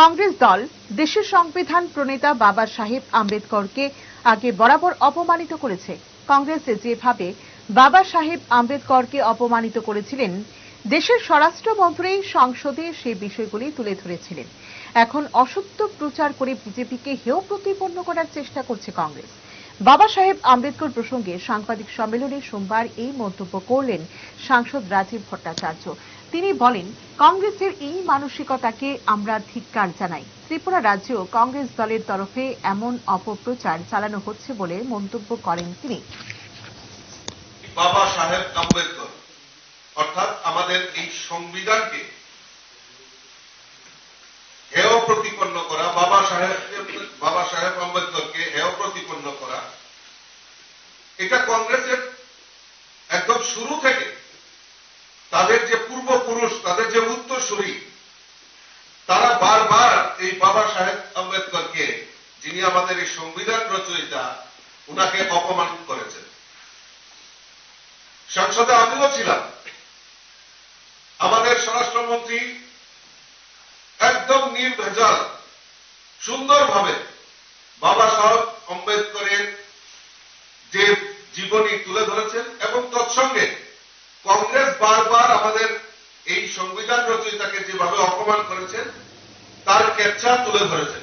কংগ্রেস দল দেশের সংবিধান প্রণেতা বাবা সাহেব আম্বেদকরকে আগে বরাবর অপমানিত করেছে। কংগ্রেস যেভাবে বাবা সাহেব আম্বেদকরকে অপমানিত করেছিলেন, দেশের স্বরাষ্ট্রমন্ত্রী সংসদে সেই বিষয়গুলি তুলে ধরেছিলেন। এখন অসত্য প্রচার করে বিজেপিকে হেয় প্রতিপন্ন করার চেষ্টা করছে কংগ্রেস। বাবা সাহেব আম্বেদকর প্রসঙ্গে সাংবাদিক সম্মেলনে সোমবার এই মন্তব্য করলেন সাংসদ রাজীব ভট্টাচার্য। তিনি বলেন, কংগ্রেসের এই মানসিকতাকে আমরা ধিক্কার জানাই। ত্রিপুরা রাজ্যেও কংগ্রেস দলের তরফে এমন অপপ্রচার চালানো হচ্ছে বলে মন্তব্য করেন তিনি। বাবা সাহেব আম্বেদকর, অর্থাৎ আমাদের এই সংবিধানকে হেয় প্রতিপন্ন করা, বাবা সাহেব বাবা সাহেব আম্বেদকরকে হেয় প্রতিপন্ন করা, এটা কংগ্রেসের একদম শুরু থেকে যে উত্তরসূরি, তারা বারবার এই বাবা সাহেব আম্বেদকরকে, যিনি আমাদের এই সংবিধান রচয়িতা, উনাকে অপমানিত করেছেন। সংসদে আমিও ছিলাম। আমাদের স্বরাষ্ট্রমন্ত্রী একদম নির্ভেজাল, সুন্দরভাবে বাবা সাহেব আম্বেদকরের যে জীবনী তুলে ধরেছেন এবং তৎসঙ্গে কংগ্রেস বারবার আমাদের সংবিধান রচয়িতাকে যেভাবে অপমান করেছেন তার ক্যাপচার তুলে ধরেছেন।